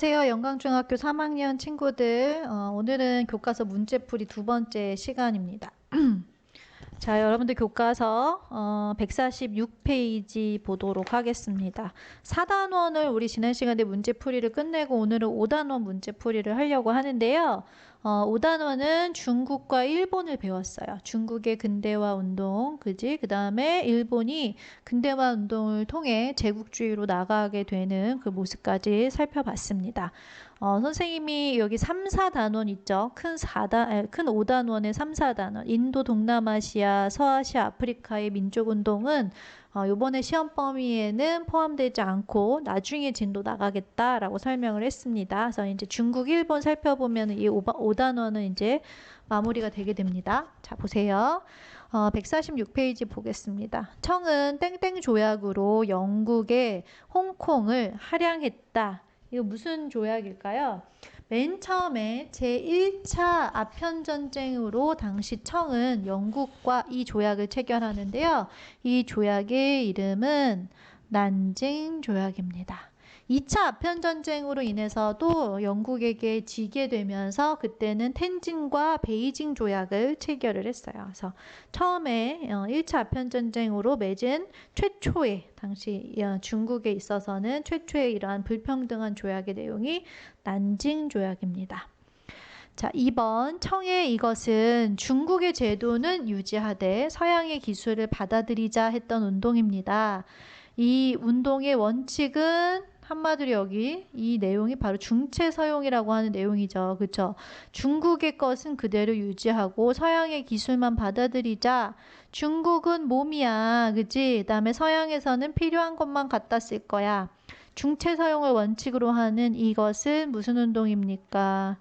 안녕하세요. 영광중학교 3학년 친구들. 어, 오늘은 교과서 문제풀이 두 번째 시간입니다. 자, 여러분들 교과서 어, 146페이지 보도록 하겠습니다. 4단원을 우리 지난 시간에 문제풀이를 끝내고 오늘은 5단원 문제풀이를 하려고 하는데요. 어, 5단원은 중국과 일본을 배웠어요. 중국의 근대화 운동, 그지? 그 다음에 일본이 근대화 운동을 통해 제국주의로 나가게 되는 그 모습까지 살펴봤습니다. 어, 선생님이 여기 3, 4단원 있죠? 큰 4단, 큰 5단원의 3, 4단원. 인도, 동남아시아, 서아시아, 아프리카의 민족운동은 어, 이번에 시험 범위에는 포함되지 않고 나중에 진도 나가겠다라고 설명을 했습니다. 그래서 이제 중국, 일본 살펴보면 이 5, 단원은 이제 마무리가 되게 됩니다. 자, 보세요. 어, 146페이지 보겠습니다. 청은 땡땡 조약으로 영국의 홍콩을 할양했다. 이거 무슨 조약일까요? 맨 처음에 제1차 아편 전쟁으로 당시 청은 영국과 이 조약을 체결하는데요. 이 조약의 이름은 난징 조약입니다. 2차 아편 전쟁으로 인해서도 영국에게 지게 되면서 그때는 텐진과 베이징 조약을 체결을 했어요. 그래서 처음에 1차 아편 전쟁으로 맺은 최초의 당시 어, 중국에 있어서는 최초의 이러한 불평등한 조약의 내용이 난징 조약입니다. 자, 2번 청의 이것은 중국의 제도는 유지하되 서양의 기술을 받아들이자 했던 운동입니다. 이 운동의 원칙은 한마디로 여기 이 내용이 바로 중체 서용이라고 하는 내용이죠. 그렇죠? 중국의 것은 그대로 유지하고 서양의 기술만 받아들이자 중국은 몸이야. 그치? 그다음에 서양에서는 필요한 것만 갖다 쓸 거야. 중체 서용을 원칙으로 하는 이것은 무슨 운동입니까?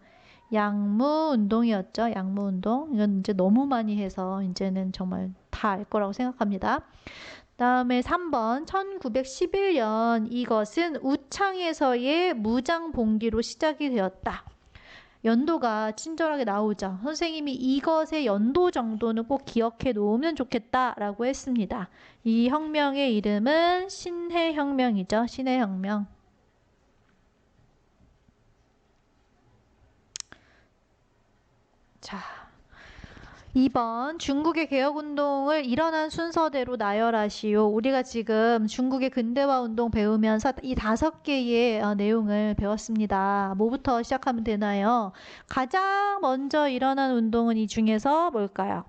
양무 운동이었죠. 양무 운동. 이건 이제 너무 많이 해서 이제는 정말 다 알 거라고 생각합니다. 다음에 3번 1911년 이것은 우창에서의 무장 봉기로 시작이 되었다. 연도가 친절하게 나오죠. 선생님이 이것의 연도 정도는 꼭 기억해 놓으면 좋겠다라고 했습니다. 이 혁명의 이름은 신해혁명이죠. 신해혁명. 자, 2번 중국의 개혁운동을 일어난 순서대로 나열하시오. 우리가 지금 중국의 근대화 운동 배우면서 이 다섯 개의 어, 내용을 배웠습니다. 뭐부터 시작하면 되나요? 가장 먼저 일어난 운동은 이 중에서 뭘까요?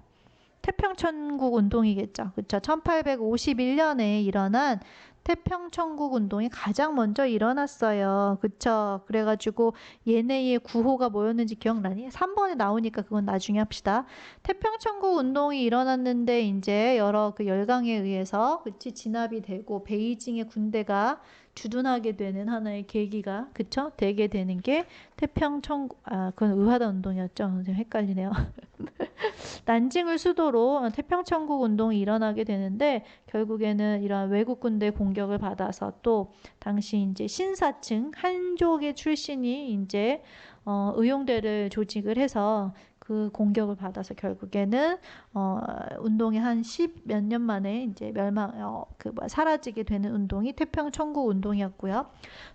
태평천국 운동이겠죠. 그렇죠. 1851년에 일어난 태평천국 운동이 가장 먼저 일어났어요. 그쵸? 그래가지고 얘네의 구호가 뭐였는지 기억나니? 3번에 나오니까 그건 나중에 합시다. 태평천국 운동이 일어났는데 이제 여러 그 열강에 의해서 그치 진압이 되고 베이징의 군대가 주둔하게 되는 하나의 계기가 그쵸? 되게 되는 게 태평천국 아 그건 의화단 운동이었죠. 선생님 헷갈리네요. 난징을 수도로 태평천국 운동이 일어나게 되는데 결국에는 이러한 외국 군대 공격을 받아서 또 당시 이제 신사층 한족의 출신이 이제 어, 의용대를 조직을 해서 그 공격을 받아서 결국에는 어, 운동이 한 십 몇 년 만에 이제 멸망 어, 그뭐 사라지게 되는 운동이 태평 천국 운동이었고요.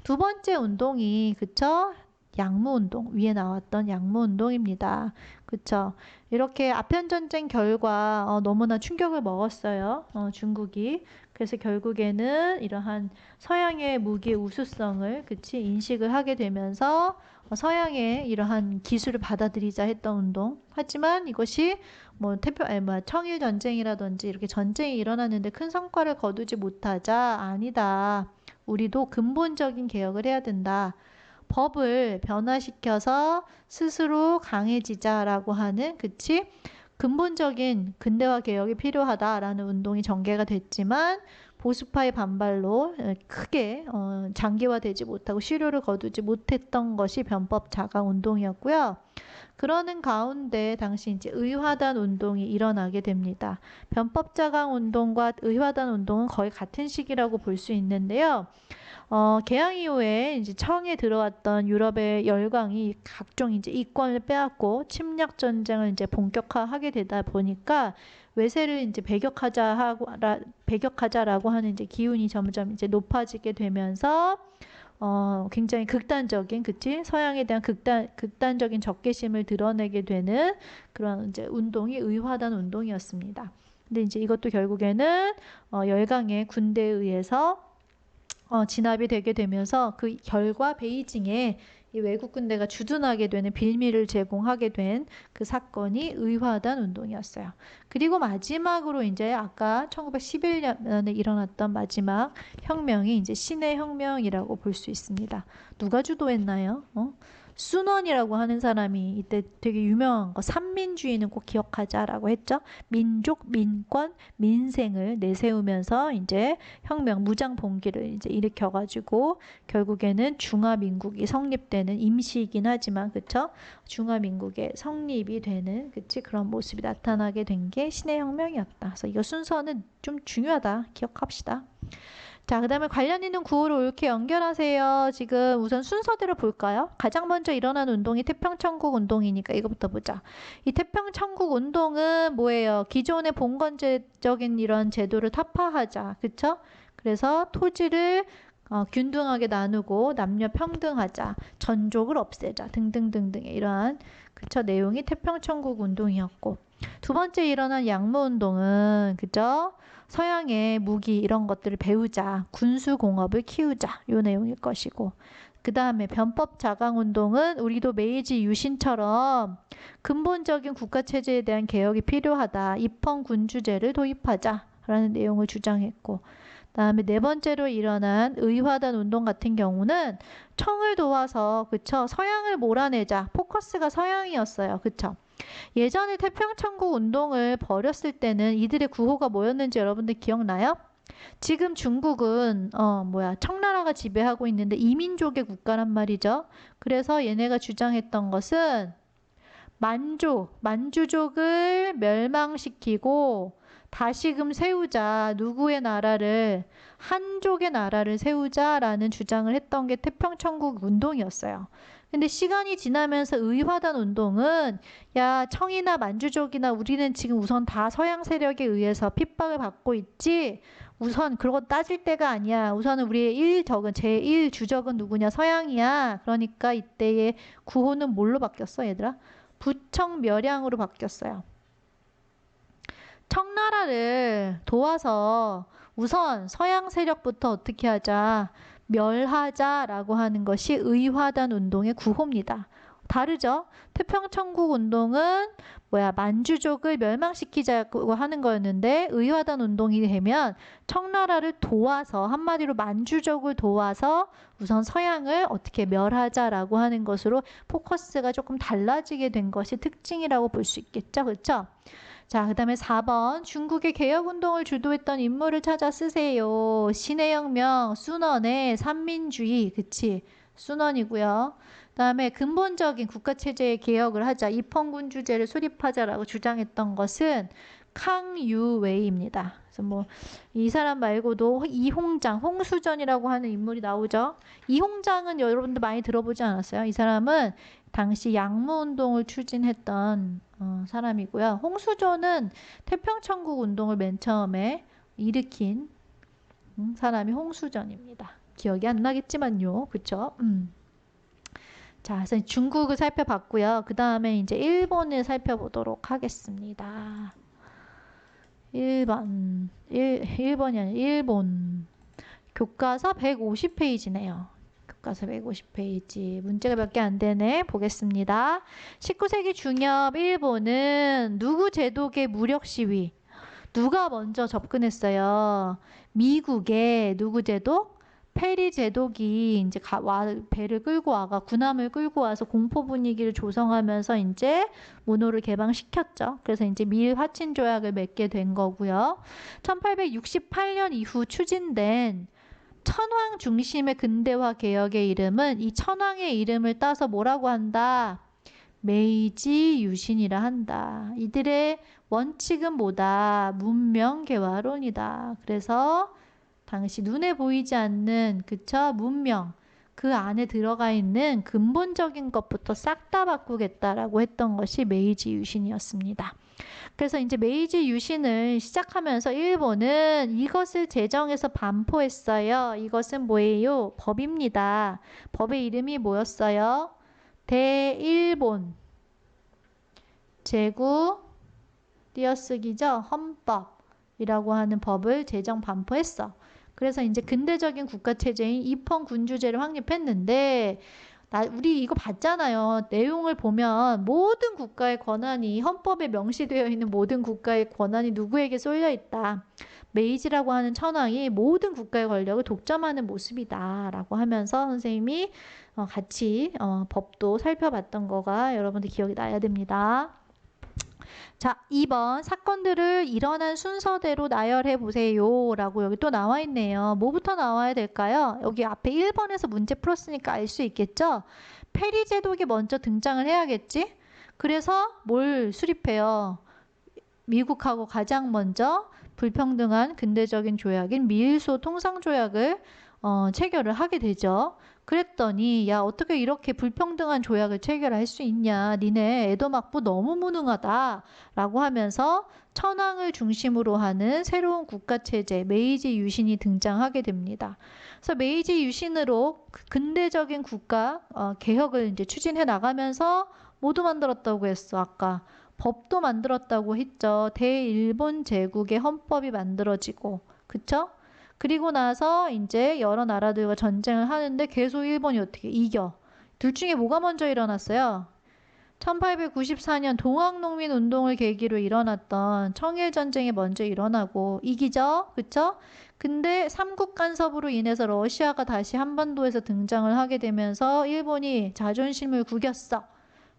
두 번째 운동이 그쵸? 양무 운동 위에 나왔던 양무 운동입니다. 그쵸? 이렇게 아편 전쟁 결과 어, 너무나 충격을 먹었어요. 어, 중국이. 그래서 결국에는 이러한 서양의 무기의 우수성을 그치 인식을 하게 되면서 어, 서양의 이러한 기술을 받아들이자 했던 운동. 하지만 이것이 뭐 태평 아니 뭐 청일 전쟁이라든지 이렇게 전쟁이 일어났는데 큰 성과를 거두지 못하자 아니다. 우리도 근본적인 개혁을 해야 된다. 법을 변화시켜서 스스로 강해지자라고 하는 그치 근본적인 근대화 개혁이 필요하다라는 운동이 전개가 됐지만 보수파의 반발로 크게 어, 장기화되지 못하고 실효를 거두지 못했던 것이 변법 자강 운동이었고요. 그러는 가운데 당시 이제 의화단 운동이 일어나게 됩니다. 변법 자강 운동과 의화단 운동은 거의 같은 시기라고 볼 수 있는데요. 어, 개항 이후에 이제 청에 들어왔던 유럽의 열강이 각종 이제 이권을 빼앗고 침략 전쟁을 이제 본격화하게 되다 보니까 외세를 이제 배격하자 하고 라, 배격하자라고 하는 이제 기운이 점점 이제 높아지게 되면서 어, 굉장히 극단적인, 그치? 서양에 대한 극단, 극단적인 적개심을 드러내게 되는 그런 이제 운동이 의화단 운동이었습니다. 근데 이제 이것도 결국에는 어, 열강의 군대에 의해서 어, 진압이 되게 되면서 그 결과 베이징에 이 외국 군대가 주둔하게 되는 빌미를 제공하게 된 그 사건이 의화단 운동이었어요. 그리고 마지막으로 이제 아까 1911년에 일어났던 마지막 혁명이 이제 신의 혁명이라고 볼 수 있습니다. 누가 주도했나요? 어? 순원이라고 하는 사람이 이때 되게 유명한 거 삼민주의는 꼭 기억하자라고 했죠. 민족, 민권, 민생을 내세우면서 이제 혁명, 무장 봉기를 이제 일으켜 가지고 결국에는 중화 민국이 성립되는 임시이긴 하지만 그쵸? 중화 민국의 성립이 되는 그치 그런 모습이 나타나게 된 게 신의 혁명이었다. 그래서 이거 순서는 좀 중요하다. 기억합시다. 자, 그 다음에 관련 있는 구호를 옳게 연결하세요. 지금 우선 순서대로 볼까요? 가장 먼저 일어난 운동이 태평천국 운동이니까 이거부터 보자. 이 태평천국 운동은 뭐예요? 기존의 봉건제적인 이런 제도를 타파하자. 그쵸? 그래서 토지를 어, 균등하게 나누고 남녀 평등하자, 전족을 없애자 등등등등의 이러한 그쵸 내용이 태평천국 운동이었고 두 번째 일어난 양무 운동은 그죠? 서양의 무기 이런 것들을 배우자, 군수 공업을 키우자 요 내용일 것이고. 그 다음에 변법 자강 운동은 우리도 메이지 유신처럼 근본적인 국가 체제에 대한 개혁이 필요하다. 입헌 군주제를 도입하자라는 내용을 주장했고. 다음에 네 번째로 일어난 의화단 운동 같은 경우는 청을 도와서 그쵸? 서양을 몰아내자. 포커스가 서양이었어요. 그쵸 예전에 태평천국 운동을 벌였을 때는 이들의 구호가 뭐였는지 여러분들 기억나요? 지금 중국은 어 뭐야 청나라가 지배하고 있는데 이민족의 국가란 말이죠. 그래서 얘네가 주장했던 것은 만조, 만주족을 멸망시키고 다시금 세우자 누구의 나라를 한족의 나라를 세우자라는 주장을 했던 게 태평천국 운동이었어요. 근데 시간이 지나면서 의화단 운동은 야 청이나 만주족이나 우리는 지금 우선 다 서양 세력에 의해서 핍박을 받고 있지? 우선 그런 거 따질 때가 아니야. 우선은 우리의 1적은 제1 주적은 누구냐? 서양이야. 그러니까 이때의 구호는 뭘로 바뀌었어 얘들아? 부청 멸양으로 바뀌었어요. 청나라를 도와서 우선 서양 세력부터 어떻게 하자 멸하자라고 하는 것이 의화단 운동의 구호입니다. 다르죠? 태평천국 운동은 뭐야 만주족을 멸망시키자고 하는 거였는데 의화단 운동이 되면 청나라를 도와서 한마디로 만주족을 도와서 우선 서양을 어떻게 멸하자라고 하는 것으로 포커스가 조금 달라지게 된 것이 특징이라고 볼 수 있겠죠, 그렇죠? 자, 그 다음에 4번. 중국의 개혁운동을 주도했던 인물을 찾아 쓰세요. 신해혁명, 순원의 삼민주의, 그치? 순원이고요. 그 다음에 근본적인 국가체제의 개혁을 하자, 입헌군 주제를 수립하자라고 주장했던 것은 캉유웨이입니다. 그래서 뭐 이 사람 말고도 이홍장, 홍수전이라고 하는 인물이 나오죠. 이홍장은 여러분들 많이 들어보지 않았어요? 이 사람은 당시 양무 운동을 추진했던 어, 사람이고요. 홍수조는 태평천국 운동을 맨 처음에 일으킨 음, 사람이 홍수전입니다. 기억이 안 나겠지만요. 그쵸? 음. 자, 그래서 중국을 살펴봤고요. 그 다음에 이제 일본을 살펴보도록 하겠습니다. 1번, 1, 1번이 아니라 일본. 교과서 150페이지네요. 교과서 150페이지. 문제가 몇 개 안 되네. 보겠습니다. 19세기 중엽 일본은 누구 제독의 무력 시위? 누가 먼저 접근했어요? 미국의 누구 제독? 페리 제독이 이제 가, 와, 배를 끌고 와가 군함을 끌고 와서 공포 분위기를 조성하면서 이제 모노를 개방시켰죠. 그래서 이제 미일 화친 조약을 맺게 된 거고요. 1868년 이후 추진된 천황 중심의 근대화 개혁의 이름은 이 천황의 이름을 따서 뭐라고 한다? 메이지 유신이라 한다. 이들의 원칙은 뭐다? 문명 개화론이다. 그래서 당시 눈에 보이지 않는 그쵸 문명 그 안에 들어가 있는 근본적인 것부터 싹 다 바꾸겠다라고 했던 것이 메이지 유신이었습니다. 그래서 이제 메이지 유신을 시작하면서 일본은 이것을 제정해서 반포했어요. 이것은 뭐예요? 법입니다. 법의 이름이 뭐였어요? 대일본 제국 띄어쓰기죠. 헌법이라고 하는 법을 제정 반포했어. 그래서 이제 근대적인 국가 체제인 입헌 군주제를 확립했는데 나 우리 이거 봤잖아요. 내용을 보면 모든 국가의 권한이 헌법에 명시되어 있는 모든 국가의 권한이 누구에게 쏠려 있다. 메이지라고 하는 천황이 모든 국가의 권력을 독점하는 모습이다라고 하면서 선생님이 어, 같이 어, 법도 살펴봤던 거가 여러분들 기억이 나야 됩니다. 자, 2번 사건들을 일어난 순서대로 나열해 보세요. 라고 여기 또 나와 있네요. 뭐부터 나와야 될까요? 여기 앞에 1번에서 문제 풀었으니까 알 수 있겠죠? 페리 제독이 먼저 등장을 해야겠지? 그래서 뭘 수립해요? 미국하고 가장 먼저 불평등한 근대적인 조약인 미일소 통상조약을 어, 체결을 하게 되죠. 그랬더니 야 어떻게 이렇게 불평등한 조약을 체결할 수 있냐 니네 에도막부 너무 무능하다 라고 하면서 천황을 중심으로 하는 새로운 국가체제 메이지 유신이 등장하게 됩니다. 그래서 메이지 유신으로 그 근대적인 국가 어, 개혁을 이제 추진해 나가면서 모두 만들었다고 했어 아까 법도 만들었다고 했죠. 대일본 제국의 헌법이 만들어지고 그쵸? 그리고 나서 이제 여러 나라들과 전쟁을 하는데 계속 일본이 어떻게 이겨. 둘 중에 뭐가 먼저 일어났어요? 1894년 동학농민 운동을 계기로 일어났던 청일전쟁이 먼저 일어나고 이기죠? 그쵸? 근데 삼국 간섭으로 인해서 러시아가 다시 한반도에서 등장을 하게 되면서 일본이 자존심을 구겼어.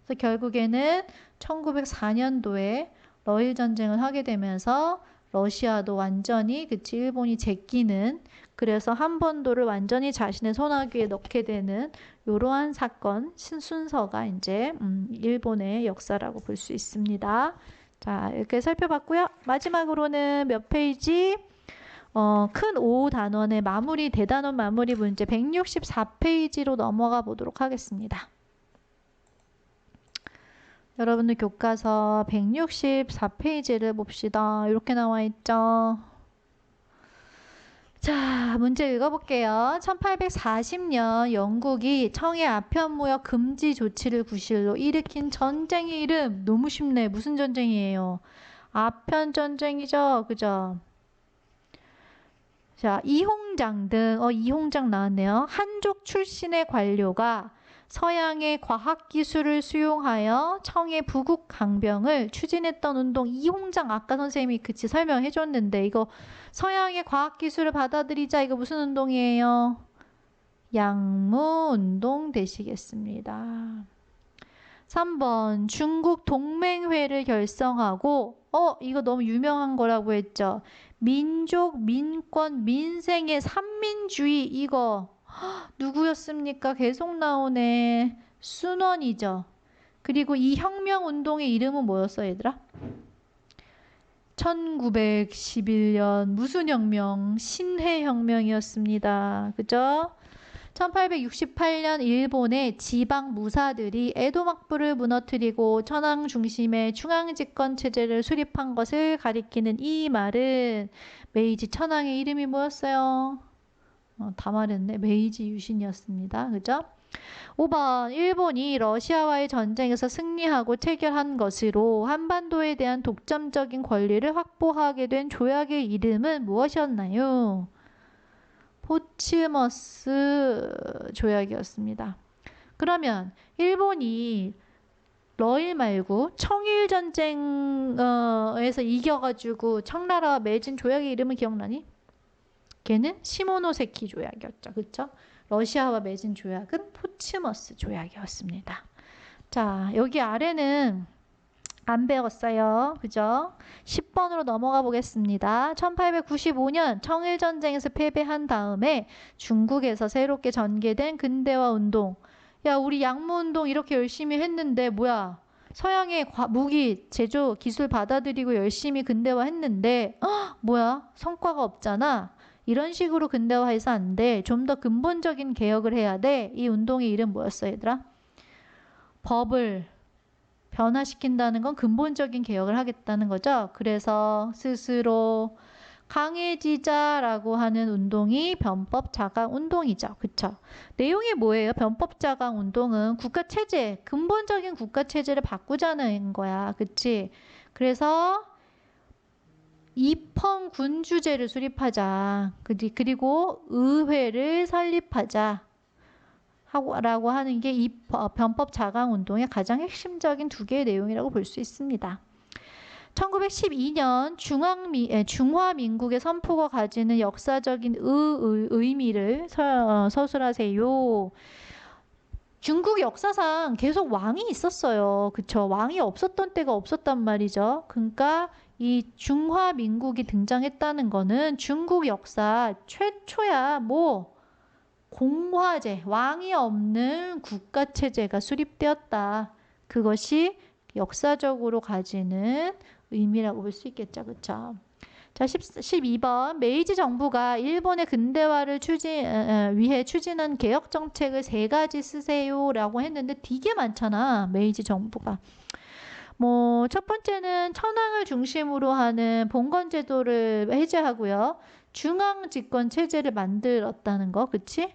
그래서 결국에는 1904년도에 러일 전쟁을 하게 되면서 러시아도 완전히 그치 일본이 제끼는 그래서 한반도를 완전히 자신의 손아귀에 넣게 되는 이러한 사건 순서가 이제 음, 일본의 역사라고 볼 수 있습니다. 자 이렇게 살펴봤고요. 마지막으로는 몇 페이지? 어, 큰 O 단원의 마무리 대단원 마무리 문제 164페이지로 넘어가 보도록 하겠습니다. 여러분들 교과서 164페이지를 봅시다. 이렇게 나와 있죠. 자, 문제 읽어볼게요. 1840년 영국이 청해 아편무역 금지 조치를 구실로 일으킨 전쟁의 이름 너무 쉽네. 무슨 전쟁이에요? 아편 전쟁이죠. 그죠? 자, 이홍장 등, 어, 이홍장 나왔네요. 한족 출신의 관료가 서양의 과학 기술을 수용하여 청의 부국 강병을 추진했던 운동 이홍장 아까 선생님이 그치 설명해 줬는데 이거 서양의 과학 기술을 받아들이자 이거 무슨 운동이에요? 양무 운동 되시겠습니다. 3번 중국 동맹회를 결성하고 어 이거 너무 유명한 거라고 했죠. 민족, 민권, 민생의 삼민주의 이거 누구였습니까? 계속 나오네. 순원이죠. 그리고 이 혁명 운동의 이름은 뭐였어, 얘들아? 1911년 무슨 혁명? 신해 혁명이었습니다. 그죠? 1868년 일본의 지방 무사들이 에도 막부를 무너뜨리고 천황 중심의 중앙 집권 체제를 수립한 것을 가리키는 이 말은 메이지 천황의 이름이 뭐였어요? 어, 다 말했네. 메이지 유신이었습니다. 그죠? 5번 일본이 러시아와의 전쟁에서 승리하고 체결한 것으로 한반도에 대한 독점적인 권리를 확보하게 된 조약의 이름은 무엇이었나요? 포츠머스 조약이었습니다. 그러면 일본이 러일 말고 청일 전쟁에서 이겨가지고 청나라와 맺은 조약의 이름은 기억나니? 걔는 시모노세키 조약이었죠. 그쵸? 러시아와 맺은 조약은 포츠머스 조약이었습니다. 자, 여기 아래는 안 배웠어요. 그죠? 10번으로 넘어가 보겠습니다. 1895년 청일전쟁에서 패배한 다음에 중국에서 새롭게 전개된 근대화 운동. 야, 우리 양무 운동 이렇게 열심히 했는데, 뭐야? 서양의 무기 제조 기술 받아들이고 열심히 근대화 했는데, 어, 뭐야? 성과가 없잖아. 이런 식으로 근대화해서 안 돼. 좀 더 근본적인 개혁을 해야 돼. 이 운동의 이름 뭐였어, 얘들아? 법을 변화시킨다는 건 근본적인 개혁을 하겠다는 거죠. 그래서 스스로 강해지자라고 하는 운동이 변법 자강 운동이죠. 그쵸? 내용이 뭐예요? 변법 자강 운동은 국가 체제, 근본적인 국가 체제를 바꾸자는 거야. 그치? 그래서 입헌 군주제를 수립하자. 그리- 그리고 의회를 설립하자. 하고,라고 하는 게 이 변법 자강 운동의 가장 핵심적인 두 개의 내용이라고 볼 수 있습니다. 1912년 중앙미, 에, 중화민국의 선포가 가지는 역사적인 의, 의, 미를 서, 서술하세요. 중국 역사상 계속 왕이 있었어요. 그쵸? 왕이 없었던 때가 없었단 말이죠. 그러니까 이 중화민국이 등장했다는 거는 중국 역사 최초야 뭐 공화제, 왕이 없는 국가 체제가 수립되었다. 그것이 역사적으로 가지는 의미라고 볼 수 있겠죠. 그쵸? 자, 10, 12번. 메이지 정부가 일본의 근대화를 추진, 에, 에, 위해 추진한 개혁 정책을 세 가지 쓰세요 라고 했는데 되게 많잖아. 메이지 정부가. 뭐, 첫 번째는 천황을 중심으로 하는 봉건 제도를 해제하고요. 중앙 집권 체제를 만들었다는 거. 그치?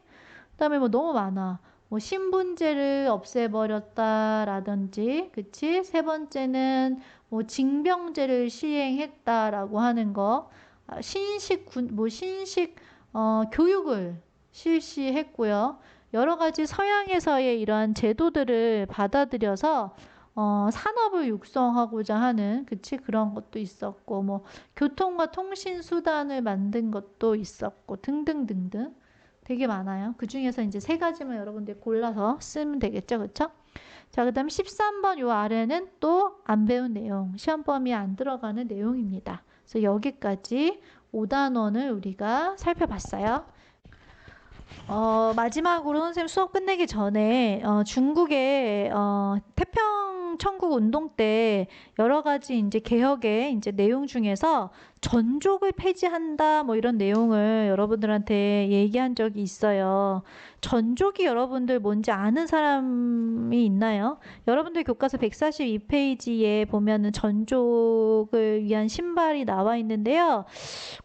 그다음에 뭐 너무 많아. 뭐 신분제를 없애버렸다라든지, 그치? 세 번째는 뭐 징병제를 시행했다라고 하는 거, 아, 신식 군, 뭐 신식 어, 교육을 실시했고요. 여러 가지 서양에서의 이러한 제도들을 받아들여서 어, 산업을 육성하고자 하는 그치 그런 것도 있었고 뭐 교통과 통신 수단을 만든 것도 있었고 등등등등 되게 많아요. 그 중에서 이제 세 가지만 여러분들 골라서 쓰면 되겠죠, 그쵸? 자, 그 다음 13번 요 아래는 또 안 배운 내용, 시험 범위에 안 들어가는 내용입니다. 그래서 여기까지 5단원을 우리가 살펴봤어요. 어, 마지막으로 선생님 수업 끝내기 전에 어, 중국의 어, 태평 천국 운동 때 여러 가지 이제 개혁의 이제 내용 중에서 전족을 폐지한다 뭐 이런 내용을 여러분들한테 얘기한 적이 있어요. 전족이 여러분들 뭔지 아는 사람이 있나요? 여러분들 교과서 142페이지에 보면은 전족을 위한 신발이 나와 있는데요.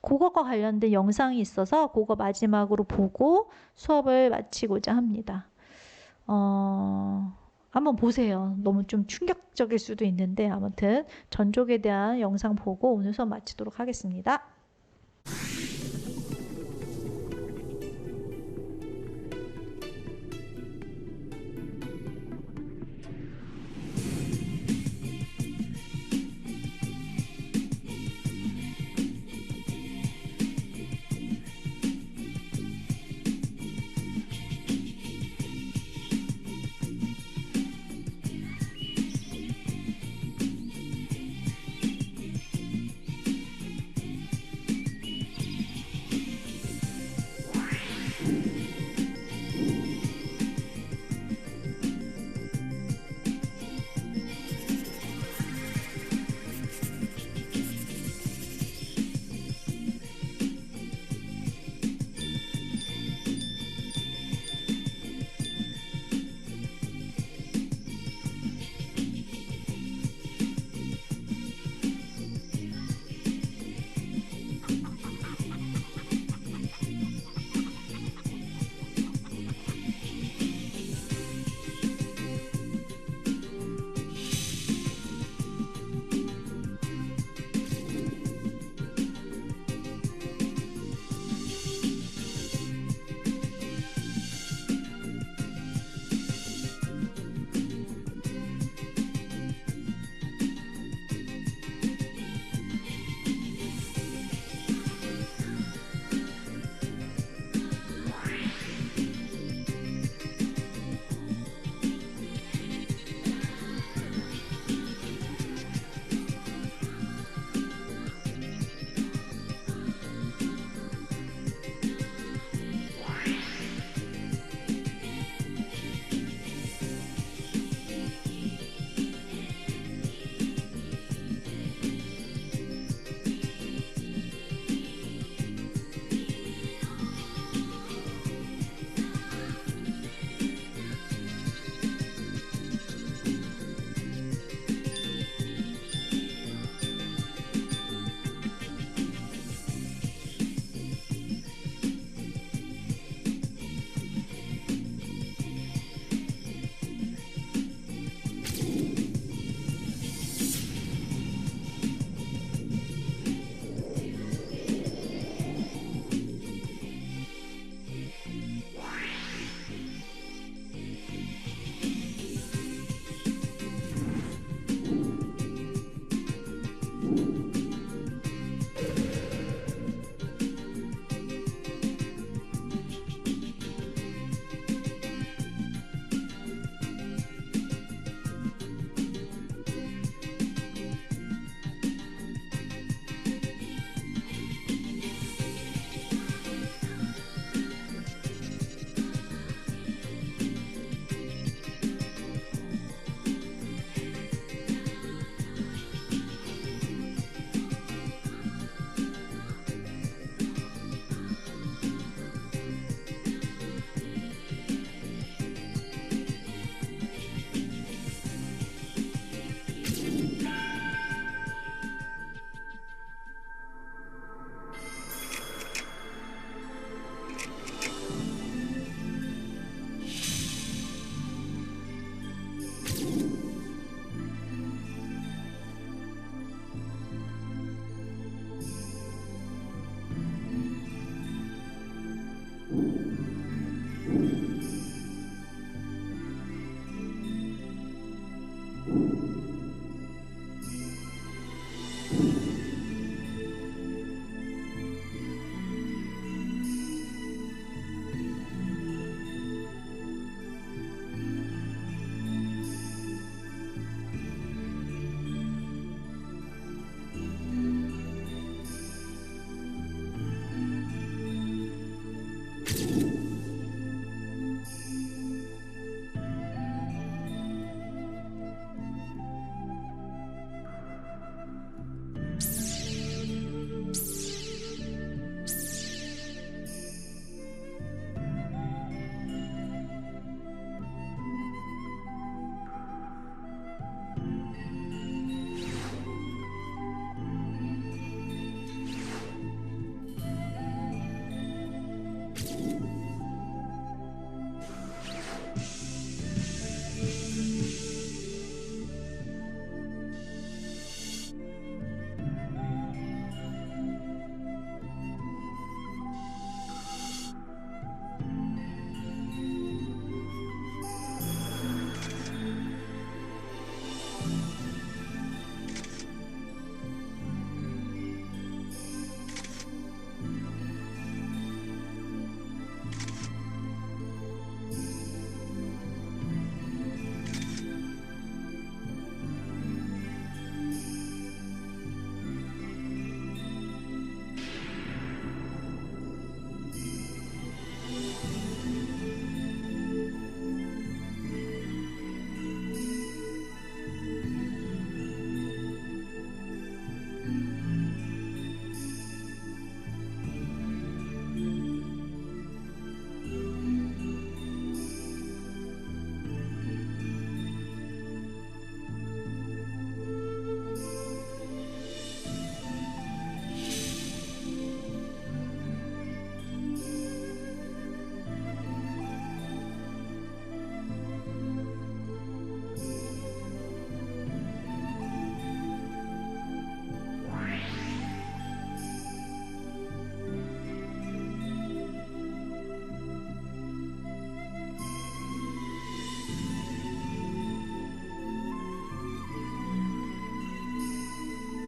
그것과 관련된 영상이 있어서 그거 마지막으로 보고 수업을 마치고자 합니다. 어, 한번 보세요. 너무 좀 충격적일 수도 있는데 아무튼 전족에 대한 영상 보고 오늘 수업 마치도록 하겠습니다.